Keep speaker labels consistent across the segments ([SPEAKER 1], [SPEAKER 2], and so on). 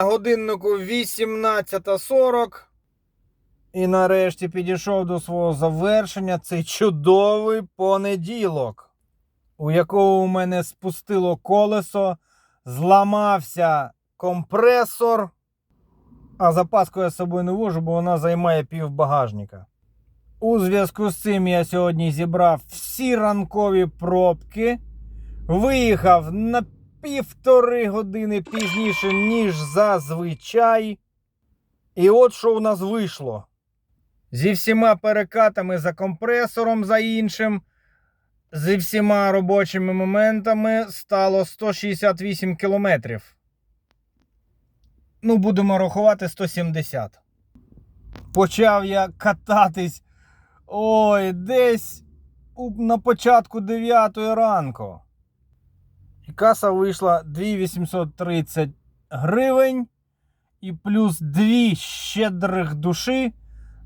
[SPEAKER 1] На годиннику 18.40. І нарешті підійшов до свого завершення цей чудовий понеділок, у якого у мене спустило колесо, зламався компресор. А запаску я з собою не вожу, бо вона займає пів багажника. У зв'язку з цим я сьогодні зібрав всі ранкові пробки, виїхав на півтори години пізніше, ніж зазвичай. І от що у нас вийшло. Зі всіма перекатами за компресором, за іншим, зі всіма робочими моментами стало 168 кілометрів. Ну, будемо рахувати 170. Почав я кататись. Ой, десь на початку 9 ранку. І каса вийшла 2830 гривень. І плюс 2 щедрих душі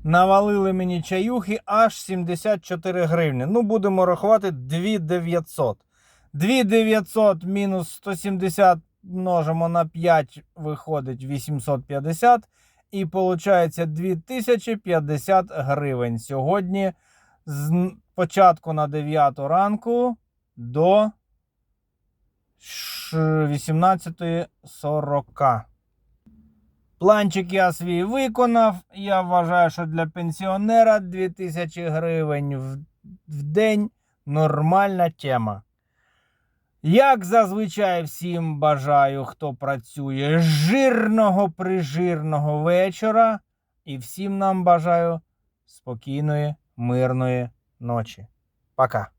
[SPEAKER 1] навалили мені чаюхи аж 74 гривні. Ну, будемо рахувати 2900. 2900 мінус 170 множимо на 5 виходить 850. І виходить 2050 гривень. Сьогодні з початку на 9 ранку до 18.40. Планчик я свій виконав. Я вважаю, що для пенсіонера 2000 гривень в, в день нормальна тема. Як зазвичай всім бажаю, хто працює жирного прижирного вечора. І всім нам бажаю спокійної, мирної ночі. Пока.